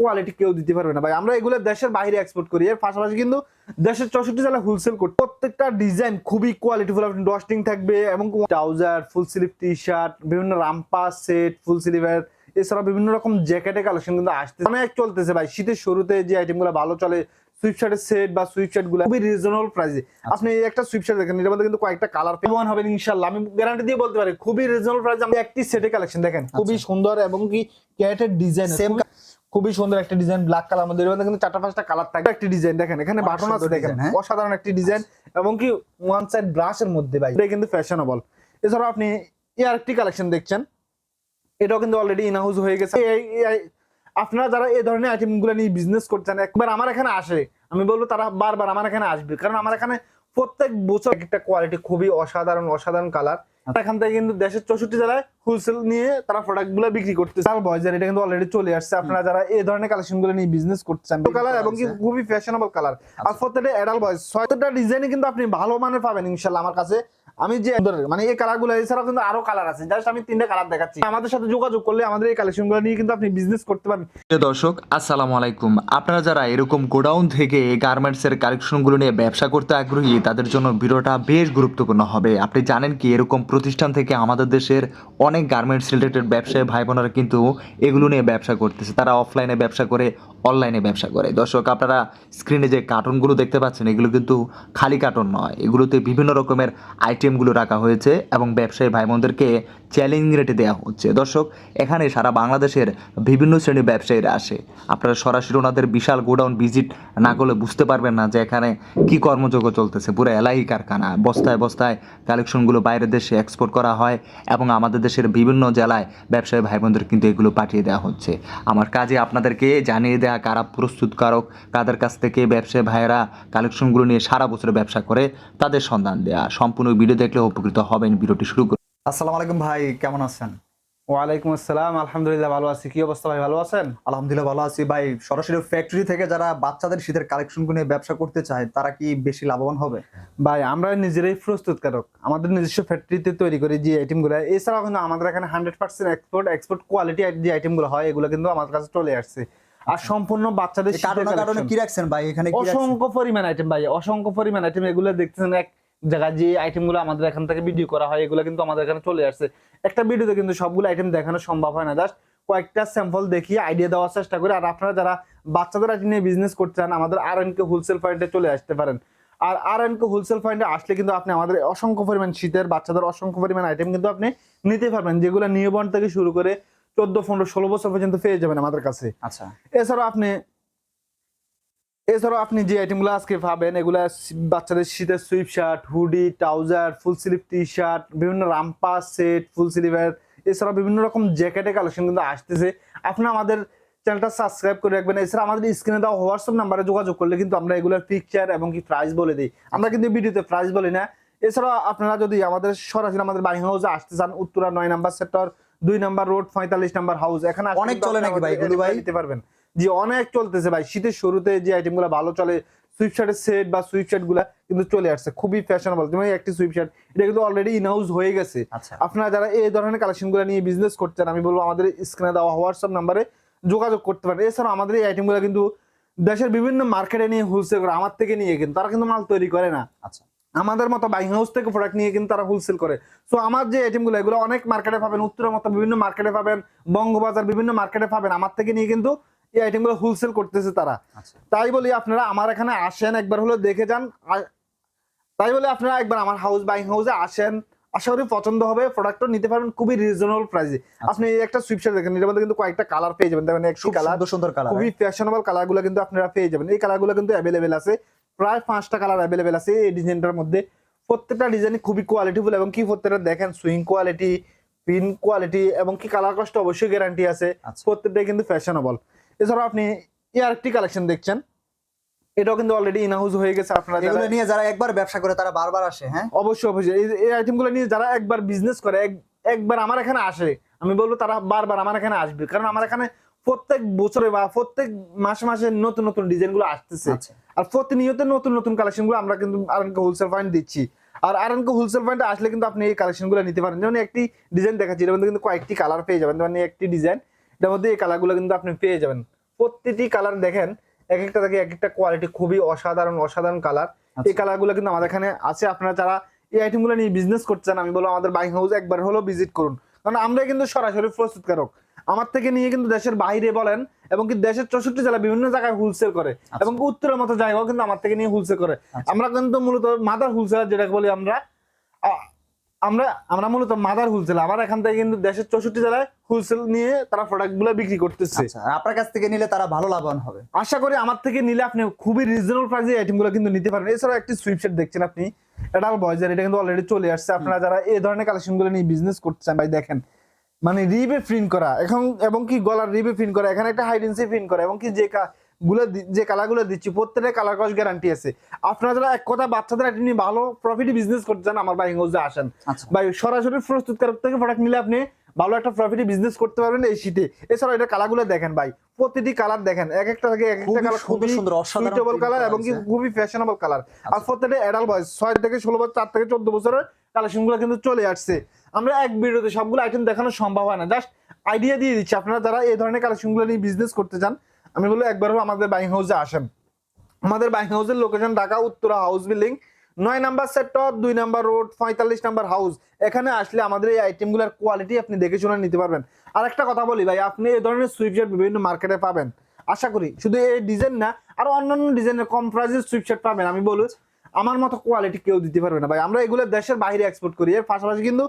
Quality কেউ দিতে পারবে না। ভাই আমরা এগুলো দেশের বাইরে এক্সপোর্ট করি। এর পাশাপাশি কিন্তু দেশের চৌষট্টি জেলা হোলসেল করি প্রত্যেকটা ডিজাইন খুবই কোয়ালিটিফুল আপনি ডস্টিং থাকবে এবং trouser full sleeve T shirt বিভিন্ন রাম্পা সেট ফুল স্লিভের এছাড়া বিভিন্ন রকম জ্যাকেটের কালেকশন কিন্তু আসছে অনেক চলতেছে ভাই। শীতের শুরুতে যে আইটেমগুলো ভালো চলে সুইপ শার্টের সেট বা সুইপ শার্টগুলো খুবই রিজনেবল প্রাইসে আপনি একটা সুইপ শার্ট দেখেন এটার মধ্যে কিন্তু কয়েকটা কালার পেমন হবে ইনশাল্লাহ আমি গ্যারান্টি দিয়ে বলতে পারি খুবই রিজনেবল প্রাইসে আমি একটি সেটের কালেকশন দেখেন খুবই সুন্দর এবং কি ক্যারেটের ডিজাইন Same খুবই সুন্দর একটা ডিজাইন ব্ল্যাক কালার মধ্যে। এর মধ্যে কিন্তু চারটা পাঁচটা কালার থাকে। একটি ডিজাইন দেখেন এখানে বাটন আছে দেখেন। হ্যাঁ? অসাধারণ একটি ডিজাইন এবং কি ওয়ান সাইড ব্রাশের মধ্যে ভাই। এটা কিন্তু ফ্যাশনেবল এছাড়াও আপনি এর একটি কালেকশন দেখছেন। এটাও কিন্তু অলরেডি ইন হাউস হয়ে গেছে। এই- এই- আপনারা যারা এই ধরনের আইটেমগুলো নিয়ে বিজনেস করছেন একবার আমার এখানে আসে। আমি বলব তারা বারবার আমার এখানে আসবে। কারণ আমার এখানে প্রত্যেক বছর একটা কোয়ালিটি খুবই অসাধারণ অসাধারণ কালার এখান থেকে কিন্তু দেশের চৌষট্টি জেলায় হোলসেল নিয়ে তারা প্রোডাক্টগুলো বিক্রি করতে চাল বয়জার এটা কিন্তু অলরেডি চলে আসছে। আপনারা যারা এই ধরনের কালেকশনগুলো নিয়ে বিজনেস করছেন কালার এবং কি খুবই ফ্যাশনেবল কালার আর প্রত্যেকটা অ্যাডাল বয়স ছয়টা ডিজাইনে কিন্তু আপনি ভালো মানের পাবেন ইনশাল্লাহ আমার কাছে। আমি যে মানে এই কালারগুলো এছাড়াও কিন্তু আরও কালার আছে। জাস্ট আমি তিনটা কালার দেখাচ্ছি। আমাদের সাথে যোগাযোগ করলে আমাদের এই কালেকশনগুলো নিয়ে কিন্তু আপনি বিজনেস করতে পারবেন। দর্শক, আসসালামু আলাইকুম। আপনারা যারা এরকম গোডাউন থেকে গার্মেন্টস গার্মেন্টসের কালেকশনগুলো নিয়ে ব্যবসা করতে আগ্রহী, তাদের জন্য ভিডিওটা বেশ গুরুত্বপূর্ণ হবে। আপনি জানেন কি, এরকম প্রতিষ্ঠান থেকে আমাদের দেশের অনেক গার্মেন্টস রিলেটেড ব্যবসায়ী ভাই বোনেরা কিন্তু এগুলো নিয়ে ব্যবসা করতেছে। তারা অফলাইনে ব্যবসা করে অনলাইনে ব্যবসা করে। দর্শক, আপনারা স্ক্রিনে যে কার্টুনগুলো দেখতে পাচ্ছেন, এগুলো কিন্তু খালি কার্টুন নয়। এগুলোতে বিভিন্ন রকমের আইটেমগুলো রাখা হয়েছে এবং ব্যবসায়ী ভাই বোনদেরকে চ্যালেঞ্জ রেটে দেওয়া হচ্ছে। দর্শক, এখানে সারা বাংলাদেশের বিভিন্ন শ্রেণির ব্যবসায়ীরা আসে। আপনারা সরাসরি ওনাদের বিশাল গোডাউন ভিজিট না করলে বুঝতে পারবেন না যে এখানে কি কর্মযোগ্য চলতেছে। পুরো এলাহি কারখানা, বস্তায় বস্তায় কালেকশনগুলো বাইরের দেশে এক্সপোর্ট করা হয় এবং আমাদের দেশের বিভিন্ন জেলায় ব্যবসায়ী ভাই বোনদের কিন্তু এগুলো পাঠিয়ে দেওয়া হচ্ছে। আমার কাজে আপনাদেরকে জানিয়ে দেওয়া কারা প্রস্তুতকারক কাদের কাছ থেকে ব্যবসায়ী ভাইয়েরা কালেকশনগুলো নিয়ে সারা বছর ব্যবসা করে, তাদের সন্ধান দেওয়া সম্পূর্ণ ভিডিও দেখলে উপকৃত হবেন। ভিডিওটি শুরু আসসালামু আলাইকুম ভাই কেমন আছেন? ওয়ালাইকুম আসসালাম আলহামদুলিল্লাহ ভালো আছি। কি অবস্থা ভাই ভালো আছেন? আলহামদুলিল্লাহ ভালো আছি ভাই। সরাসরি ফ্যাক্টরি থেকে যারা বাচ্চাদের শীতের কালেকশন নিয়ে ব্যবসা করতে চায় তারা কি বেশি লাভবান হবে? ভাই আমরা নিজেরাই প্রস্তুতকারক। আমাদের নিজস্ব ফ্যাক্টরিতে তৈরি করি যে আইটেমগুলো এছাড়াও কিন্তু আমাদের এখানে hundred percent export export quality যে আইটেমগুলো হয় এগুলো কিন্তু আমাদের কাছে চলে আসছে। আর সম্পূর্ণ বাচ্চাদের কারণে কি রাখছেন ভাই? এখানে কি অসংখ্য পরিমাণ আইটেম ভাই অসংখ্য পরিমাণ আইটেম এগুলো দেখতেছেন এক জায়গায় যে আইটেমগুলো আমাদের এখান থেকে ভিডিও করা হয় এগুলো কিন্তু আমাদের এখানে চলে আসছে। একটা ভিডিওতে কিন্তু সবগুলো আইটেম দেখানো সম্ভব হয় না। জাস্ট কয়েকটা স্যাম্পল দেখিয়ে আইডিয়া দেওয়ার চেষ্টা করি। আর আপনারা যারা বাচ্চাদের আইটেম নিয়ে বিজনেস করতে চান আমাদের আর এন কে হোলসেল পয়েন্টে চলে আসতে পারেন। আর আর এন কে হোলসেল পয়েন্টে আসলে কিন্তু আপনি আমাদের অসংখ্য পরিমাণ শীতের বাচ্চাদের অসংখ্য পরিমাণ আইটেম কিন্তু আপনি নিতে পারবেন যেগুলো নিউবর্ন থেকে শুরু করে চোদ্দ পনেরো ষোলো বছর পর্যন্ত পেয়ে যাবেন আমাদের কাছে। আচ্ছা। এছাড়াও আপনি এছাড়াও আপনি যে আইটেমগুলো আজকে পাবেন এগুলো বাচ্চাদের শীতের sweatshirt hoodie trouser full sleeve T shirt বিভিন্ন রাম্পা সেট ফুল স্লিভের এছাড়াও বিভিন্ন রকম জ্যাকেটের কালেকশন কিন্তু আসতেছে। আপনি আমাদের চ্যানেলটা সাবস্ক্রাইব করে রাখবেন। এছাড়া আমাদের স্ক্রিনে দেওয়া হোয়াটসঅ্যাপ নাম্বারে যোগাযোগ করলে কিন্তু আমরা এগুলোর পিকচার এবং কি প্রাইস বলে দিই। আমরা কিন্তু ভিডিওতে প্রাইস বলি না। এছাড়া আপনারা যদি আমাদের সরাসরি আমাদের বাড়ি হাউসে আসতে চান উত্তরা নয় নাম্বার সেক্টর দুই নাম্বার রোড পঁয়তাল্লিশ নাম্বার হাউস এখানে অনেক চলে নাকি ভাই ভাই? নিতে পারবেন। জি অনেক চলতেছে ভাই শীতের শুরুতে যে আইটেমগুলো ভালো চলে সুইপ শার্টের সেট বা সুইপ শার্টগুলা কিন্তু চলে আসছে খুবই ফ্যাশনেবল যেমন একটি সুইপ শার্ট এটা কিন্তু অলরেডি ইনহাউস হয়ে গেছে। আচ্ছা। আপনারা যারা এই ধরনের কালেকশনগুলো নিয়ে বিজনেস করছেন আমি বলব আমাদের স্ক্রিনে দেওয়া হোয়াটসঅ্যাপ নাম্বারে যোগাযোগ করতে পারেন। এছাড়াও আমাদের এই আইটেমগুলো কিন্তু দেশের বিভিন্ন মার্কেটে নিয়ে হোলসেল করে আমার থেকে নিয়ে কিন্তু তারা কিন্তু মাল তৈরি করে না। আচ্ছা। আমাদের মতো বাইং হাউস থেকে প্রোডাক্ট নিয়ে কিন্তু তারা হোলসেল করে। সো আমার যে আইটেমগুলো এগুলো অনেক মার্কেটে পাবেন উত্তরের মতো বিভিন্ন মার্কেটে পাবেন বঙ্গবাজার বিভিন্ন মার্কেটে পাবেন আমার থেকে নিয়ে কিন্তু এই আইটেমগুলো হোলসেল করতেছে তারা। আচ্ছা। তাই বলি আপনারা আমার এখানে আসেন একবার হলো দেখে যান। তাই বলে আপনারা একবার আমার হাউস বাইং হাউসে আসেন। আশা করি পছন্দ হবে প্রোডাক্টটা নিতে পারবেন খুবই রিজনেবল প্রাইসে আপনি একটা সুইপশার দেখেন এটার মধ্যে কিন্তু কয়েকটা কালার পেয়ে যাবেন। দেখেন একটি কালার সুন্দর কালার খুবই ফ্যাশনেবল কালারগুলো কিন্তু আপনারা পেয়ে যাবেন। এই কালারগুলো কিন্তু অ্যাভেলেবেল আছে। প্রায় পাঁচটা কালার অ্যাভেলেবেল আছে এই ডিজাইনটার মধ্যে। প্রত্যেকটা ডিজাইন খুবই কোয়ালিটিফুল এবং কি প্রত্যেকটা দেখেন সুইং কোয়ালিটি পিন কোয়ালিটি এবং কি কালার কষ্ট অবশ্যই গ্যারান্টি আছে। আচ্ছা। প্রত্যেকটাই কিন্তু ফ্যাশনেবল এছাড়াও আপনি এর একটি কালেকশন দেখছেন। এটাও কিন্তু অলরেডি ইনহাউস হয়ে গেছে আপনারা এগুলো নিয়ে যারা একবার ব্যবসা করে তারা বারবার আসে হ্যাঁ? অবশ্যই অবশ্যই। এই এই আইটেমগুলো নিয়ে যারা একবার বিজনেস করে একবার আমার এখানে আসে আমি বলব তারা বারবার আমার এখানে আসবে। কারণ আমার এখানে প্রত্যেক বছরে বা প্রত্যেক মাসে মাসে নতুন নতুন ডিজাইনগুলো আসতেছে। আচ্ছা। আর প্রতিনিয়ত নতুন নতুন কালেকশনগুলো আমরা কিন্তু আরএনকে হোলসেল পয়েন্ট দিচ্ছি। আর আরএনকে হোলসেল পয়েন্টে আসলে কিন্তু আপনি এই কালেকশনগুলো নিতে পারেন। যেমন একটি ডিজাইন দেখাচ্ছি এর মধ্যে কিন্তু কয়েকটি কালার পেয়ে যাবেন। যেমন একটি ডিজাইন এটার মধ্যে এই কালারগুলো কিন্তু আপনি পেয়ে যাবেন। প্রতিটি কালার দেখেন এক একটা থেকে এক একটা কোয়ালিটি খুবই অসাধারণ অসাধারণ কালার আচ্ছা। এই কালারগুলো কিন্তু আমাদের এখানে আছে। আপনারা যারা এই আইটেমগুলো নিয়ে বিজনেস করছেন আমি বলব আমাদের বাইং হাউস একবার হলেও ভিজিট করুন। কারণ আমরা কিন্তু সরাসরি প্রস্তুতকারক। আমার থেকে নিয়ে কিন্তু দেশের বাইরে বলেন এবং কি দেশের চৌষট্টি জেলা বিভিন্ন জায়গায় হোলসেল করে এবং উত্তরের মতো জায়গাও কিন্তু আমার থেকে নিয়ে হোলসেল করে। আচ্ছা। আমরা কিন্তু মূলত মাদার হোলসেলার যেটা বলি আমরা আমরা আমরা মূলত মাদার হোলসেল আমার এখান থেকে কিন্তু দেশের চৌষট্টি জেলায় হোলসেল নিয়ে তারা প্রোডাক্টগুলো বিক্রি করতেছে। আচ্ছা আর আপনার কাছ থেকে নিলে তারা ভালো লাভবান হবে। আশা করি আমার থেকে নিলে আপনি খুবই রিজনেবল প্রাইসে আইটেমগুলো কিন্তু নিতে পারবেন এছাড়াও একটি সুইপশার্ট দেখছেন আপনি এটাল বয়জের এটা কিন্তু অলরেডি চলে আসছে। আপনারা যারা এই ধরনের কালেকশনগুলো নিয়ে বিজনেস করছেন ভাই দেখেন মানে রিবে প্রিন্ট করা এখন এবং কি গলার রিবে প্রিন্ট করা এখানে একটা হাইডেন্সি প্রিন্ট করা এবং কি যে কা- গুলো যে কালারগুলো দিচ্ছি প্রত্যেকটা কালার কস গ্যারান্টি আছে। আপনারা যারা এক কথা বাচ্চাদের একটা নিয়ে ভালো প্রফিট বিজনেস করছেন আমার বাইং হাউসে আসেন। আচ্ছা। ভাই সরাসরি প্রস্তুতকারক থেকে প্রোডাক্ট নিলে আপনি ভালো একটা প্রফিটে বিজনেস করতে পারবেন এই শীতে এছাড়া এটা কালারগুলো দেখেন ভাই প্রতিটি কালার দেখেন। এক একটা থেকে এক একটা কালার খুবই সুন্দর অসাধারণ সুইটেবল কালার এবং কি খুবই ফ্যাশনেবল কালার আর আচ্ছা। প্রত্যেকটা অ্যাডাল্ট বয়স ছয় থেকে ষোলো বছর চার থেকে চোদ্দ বছরের কালেকশনগুলো কিন্তু চলে আসছে। আমরা এক ভিডিওতে সবগুলো আইটেম দেখানো সম্ভব হয় না। জাস্ট আইডিয়া দিয়ে দিচ্ছি আপনারা যারা এই ধরনের কালেকশনগুলো নিয়ে বিজনেস করতে চান আমি বলব একবার হলো আমাদের বাইং হাউসে আসেন। আমাদের বাইং হাউসের location Dhaka, Uttara house building নয় নাম্বার সেক্টর দুই নাম্বার রোড পঁয়তাল্লিশ নাম্বার হাউস এখানে আসলে আমাদের এই আইটেমগুলোর কোয়ালিটি আপনি দেখে শুনে নিতে পারবেন। আর একটা কথা বলি ভাই, আপনি এই ধরনের সুইপশার্ট বিভিন্ন মার্কেটে পাবেন। আশা করি, শুধু এই ডিজাইন না, আর অন্যান্য ডিজাইনের কম প্রাইসের সুইপশার্ট পাবেন। আমি বলব, আমার মতো কোয়ালিটি কেউ দিতে পারবে না ভাই। আমরা এগুলো দেশের বাইরে এক্সপোর্ট করি। এর পাশাপাশি কিন্তু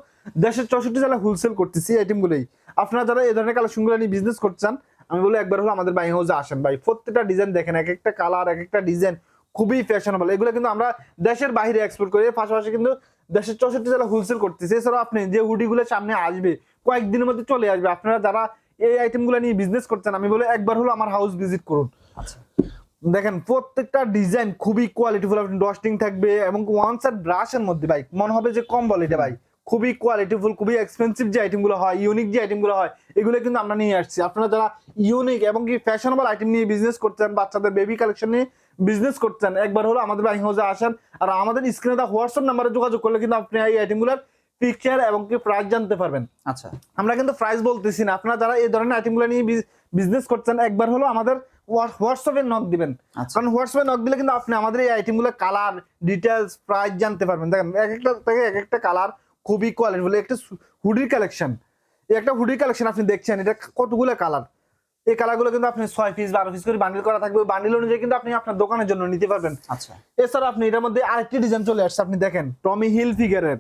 দেশের চৌষট্টি জেলায় হোলসেল করতেছি আইটেমগুলোই আপনারা যারা এই ধরনের কালেকশনগুলো নিয়ে বিজনেস করছেন আমি বলি একবার হলো আমাদের বাইং হাউসে আসেন। ভাই প্রত্যেকটা ডিজাইন দেখেন এক একটা কালার এক একটা ডিজাইন খুবই ফ্যাশনেবল এগুলো কিন্তু আমরা দেশের বাইরে এক্সপোর্ট করি পাশাপাশি কিন্তু দেশের চৌষট্টি জেলা হোলসেল করতেছি। এছাড়াও আপনি যে হুডিগুলো সামনে আসবে কয়েকদিনের মধ্যে চলে আসবে। আপনারা যারা এই আইটেমগুলো নিয়ে বিজনেস করছেন আমি বলে একবার হলো আমার হাউস ভিজিট করুন। আচ্ছা। দেখেন প্রত্যেকটা ডিজাইন খুবই কোয়ালিটিফুল আপনি ডস্টিং থাকবে এবং ওয়ান সাইড ব্রাশের মধ্যে ভাই মনে হবে যে কম বলে এটা ভাই। খুবই কোয়ালিটিফুল খুবই এক্সপেন্সিভ যে আইটেমগুলো হয় ইউনিক যে আইটেমগুলো হয় এগুলো কিন্তু আমরা নিয়ে আসছি। আপনারা যারা ইউনিক এবং কি ফ্যাশনেবল আইটেম নিয়ে বিজনেস করছেন বাচ্চাদের বেবি কালেকশন নিয়ে বিজনেস করছেন একবার হলো আমাদের বাইং হাউসে আসেন আর আমাদের স্ক্রিনে দেওয়া হোয়াটসঅ্যাপ নাম্বারে যোগাযোগ করলে কিন্তু আপনি এই আইটেমগুলোর পিকচার এবং কি প্রাইস জানতে পারবেন। আচ্ছা। আমরা কিন্তু প্রাইস বলতেছি না। আপনারা যারা এই ধরনের আইটেমগুলো নিয়ে বিজনেস করছেন একবার হলো আমাদের হোয়াটসঅ্যাপে নক দিবেন। আচ্ছা। কারণ হোয়াটসঅ্যাপে নক দিলে কিন্তু আপনি আমাদের এই আইটেমগুলো কালার ডিটেলস প্রাইস জানতে পারবেন। দেখেন এক একটা থেকে এক একটা কালার খুবই কোয়ালিটিফুল একটা হুডির কালেকশন এই একটা হুডির কালেকশন আপনি দেখছেন এটা কতগুলো কালার এই কালারগুলো কিন্তু আপনি ছয় পিস বারো পিস করে বান্ডিল করা থাকবে। বান্ডিল অনুযায়ী কিন্তু আপনি আপনার দোকানের জন্য নিতে পারবেন। আচ্ছা। এছাড়া আপনি এটার মধ্যে আরেকটি ডিজাইন চলে আসছে আপনি দেখেন টমি হিল ফিগারের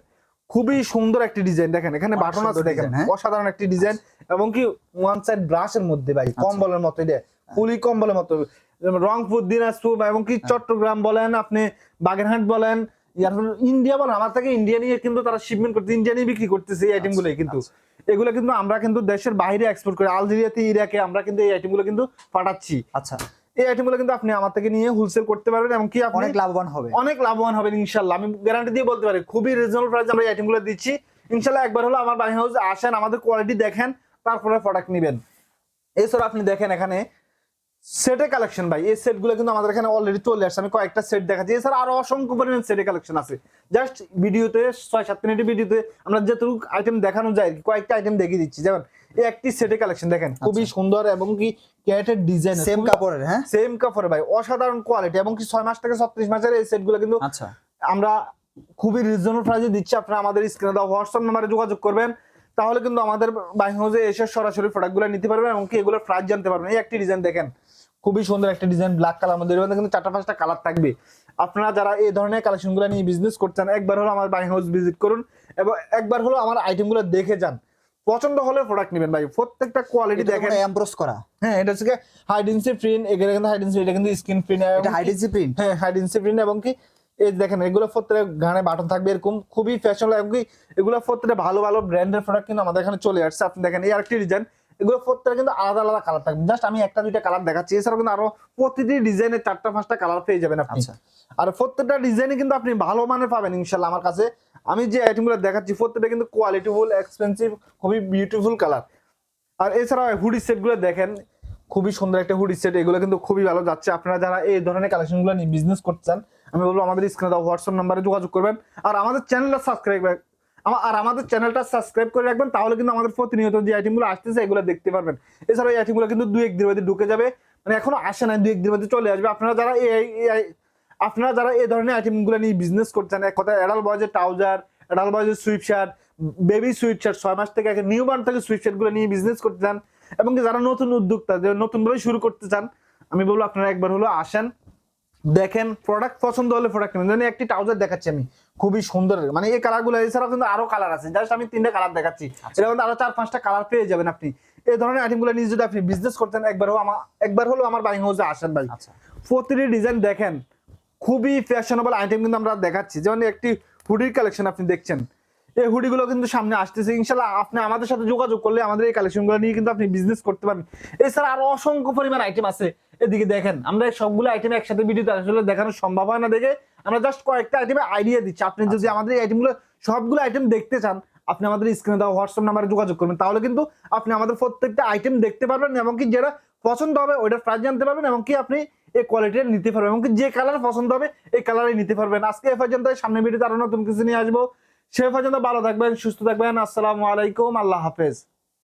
খুবই সুন্দর একটি ডিজাইন দেখেন এখানে বাটন আছে দেখেন হ্যাঁ? অসাধারণ একটি ডিজাইন এবং কি ওয়ান সাইড ব্রাশের মধ্যে ভাই কম্বলের মতো এটা ফুলি কম্বলের মতো রংপুর দিনাজপুর এবং কি চট্টগ্রাম বলেন আপনি বাগেরহাট বলেন ইন্ডিয়া বলেন আমার থেকে ইন্ডিয়া নিয়ে কিন্তু তারা শিপমেন্ট করতে ইন্ডিয়া নিয়ে বিক্রি করতেছে এই আইটেম কিন্তু। এগুলো কিন্তু আমরা কিন্তু দেশের বাইরে এক্সপোর্ট করি। আলজেরিয়াতে ইরাকে আমরা কিন্তু এই আইটেম কিন্তু পাঠাচ্ছি। আচ্ছা। এই আইটেম কিন্তু আপনি আমার থেকে নিয়ে হোলসেল করতে পারবেন এবং কি আপনি অনেক লাভবান হবে। অনেক লাভবান হবেন ইনশাল্লাহ আমি গ্যারান্টি দিয়ে বলতে পারি খুবই রিজনেবল প্রাইস আমরা এই আইটেমগুলো দিচ্ছি। ইনশাল্লাহ একবার হলো আমার বাই হাউস আসেন আমাদের কোয়ালিটি দেখেন তারপরে প্রোডাক্ট নেবেন। এছাড়া আপনি দেখেন এখানে সেটে কালেকশন ভাই এই সেটগুলো কিন্তু আমাদের এখানে অলরেডি চলে আসছে। আমি কয়েকটা সেট দেখাচ্ছি। এছাড়া আরও অসংখ্য পরিমাণ সেটে কালেকশন আছে। জাস্ট ভিডিওতে ছয় সাত মিনিটের ভিডিওতে আমরা যেটুকু আইটেম দেখানো যায় কয়েকটা আইটেম দেখিয়ে দিচ্ছি। যেমন এই একটি সেটে কালেকশন দেখেন খুবই সুন্দর এবং কি ক্যারেটের ডিজাইন সেম কাপড়ের হ্যাঁ? সেম কাপড়ে ভাই অসাধারণ কোয়ালিটি এবং কি ছয় মাস থেকে ছত্রিশ মাসের এই সেটগুলো কিন্তু আচ্ছা। আমরা খুবই রিজনেবল প্রাইসে দিচ্ছি। আপনারা আমাদের স্ক্রিনে দেওয়া হোয়াটসঅ্যাপ নাম্বারে যোগাযোগ করবেন। তাহলে কিন্তু আমাদের বাইং হাউসে এসে সরাসরি প্রোডাক্টগুলো নিতে পারবেন এবং কি এগুলোর প্রাইস জানতে পারবেন। এই একটি ডিজাইন দেখেন। খুবই সুন্দর একটা ডিজাইন ব্ল্যাক কালার মধ্যে এর মধ্যে কিন্তু চারটা পাঁচটা কালার থাকবে। আপনারা যারা এই ধরনের কালেকশনগুলো নিয়ে বিজনেস করছেন একবার হলো আমার বাইং হাউস ভিজিট করুন এবং একবার হলো আমার আইটেমগুলো দেখে যান। পছন্দ হলে প্রোডাক্ট নেবেন ভাই। প্রত্যেকটা কোয়ালিটি দেখেন। এমব্রোস করা। হ্যাঁ এটা হচ্ছে হাইডেন্সি প্রিন্ট এখানে কিন্তু হাইডেন্সি এটা কিন্তু স্ক্রিন প্রিন্ট এটা হাইডেন্সি প্রিন্ট হ্যাঁ হাইডেন্সি প্রিন্ট এবং কি এই দেখেন এগুলো প্রত্যেক গানে বাটন থাকবে এরকম। খুবই ফ্যাশনেবল এবং কি এগুলো প্রত্যেকটা ভালো ভালো ব্র্যান্ডের প্রোডাক্ট কিন্তু আমাদের এখানে চলে আসছে। আপনি দেখেন এই আরেকটি ডিজাইন এগুলো প্রত্যেকটা কিন্তু আলাদা আলাদা কালার থাকবে। জাস্ট আমি একটা দুইটা কালার দেখাচ্ছি। এছাড়াও কিন্তু আরও প্রতিটি ডিজাইনের চারটা পাঁচটা কালার পেয়ে যাবেন আপনি। আচ্ছা। আর প্রত্যেকটা ডিজাইনে কিন্তু আপনি ভালো মানের পাবেন ইনশাল্লাহ আমার কাছে। আমি যে আইটেমগুলো দেখাচ্ছি প্রত্যেকটা কিন্তু কোয়ালিটিফুল এক্সপেন্সিভ খুবই বিউটিফুল কালার আর এছাড়াও হুডি সেটগুলো দেখেন খুবই সুন্দর একটা হুডি সেট এগুলো কিন্তু খুবই ভালো যাচ্ছে। আপনারা যারা এই ধরনের কালেকশনগুলো নিয়ে বিজনেস করছেন আমি বলব আমাদের স্ক্রিনে হোয়াটসঅ্যাপ নাম্বারে যোগাযোগ করবেন। আর আমাদের চ্যানেলটা সাবস্ক্রাইব আর আমাদের চ্যানেলটা সাবস্ক্রাইব করে রাখবেন, তাহলে কিন্তু আমাদের প্রতিনিয়ত যে আইটেমগুলো আসতেছে, এগুলো দেখতে পারবেন। এছাড়া এই আইটেমগুলো কিন্তু দু একদিনের মধ্যে ঢুকে যাবে। মানে এখনও আসে না দু একদিনের মধ্যে চলে আসবে। আপনারা যারা এই আপনারা যারা এই ধরনের আইটেমগুলো নিয়ে বিজনেস করছেন, এক কথা এডাল বয়জের ট্রাউজার এডাল বয়জের sweatshirt baby sweatshirt ছয় মাস থেকে একটা নিউ বার্ন থেকে সুইট শার্টগুলো নিয়ে বিজনেস করতে চান, এবং যারা নতুন উদ্যোক্তা, যে নতুন ভাবে শুরু করতে চান, আমি বলব আপনারা একবার হলো আসেন, দেখেন প্রোডাক্ট পছন্দ হলে প্রোডাক্ট নেবেন। একটি ট্রাউজার দেখাচ্ছি আমি। খুবই সুন্দর। মানে এই কালারগুলো এছাড়াও কিন্তু আরও কালার আছে। জাস্ট আমি তিনটা কালার দেখাচ্ছি। এটা কিন্তু আরও চার পাঁচটা কালার পেয়ে যাবেন আপনি। এই ধরনের আইটেমগুলো নিয়ে যদি আপনি বিজনেস করতেন একবার হলো আমার একবার হলো আমার বাইং হাউসে আসেন ভাই। আচ্ছা। প্রতিটি ডিজাইন দেখেন খুবই ফ্যাশনেবল আইটেম কিন্তু আমরা দেখাচ্ছি। যেমন একটি হুডির কালেকশন আপনি দেখছেন। এই হুডিগুলো কিন্তু সামনে আসতেছে। ইনশাল্লাহ আপনি আমাদের সাথে যোগাযোগ করলে আমাদের এই কালেকশনগুলো নিয়ে কিন্তু আপনি বিজনেস করতে পারবেন এছাড়া আরও অসংখ্য পরিমাণ আইটেম আছে। এদিকে দেখেন আমরা এই সবগুলো আইটেম একসাথে ভিডিওতে আসলে দেখানো সম্ভব হয় না দেখে। আমরা জাস্ট কয়েকটা আইটেমে আইডিয়া দিচ্ছি। আপনি যদি আমাদের এই আইটেমগুলো সবগুলো আইটেম দেখতে চান আপনি আমাদের স্ক্রিনে দেওয়া হোয়াটসঅ্যাপ নাম্বারে যোগাযোগ করবেন। তাহলে কিন্তু আপনি আমাদের প্রত্যেকটা আইটেম দেখতে পারবেন এবং কি যেটা পছন্দ হবে ওইটার প্রাইস জানতে পারবেন এবং কি আপনি এই কোয়ালিটির নিতে পারবেন এবং কি যে কালার পছন্দ হবে এই কালারই নিতে পারবেন। আজকে এ পর্যন্ত সামনে ভিডিওতে আরও নতুন কিছু নিয়ে আসব। সে পর্যন্ত ভালো থাকবেন সুস্থ থাকবেন। আসসালামু আলাইকুম আল্লাহ হাফেজ।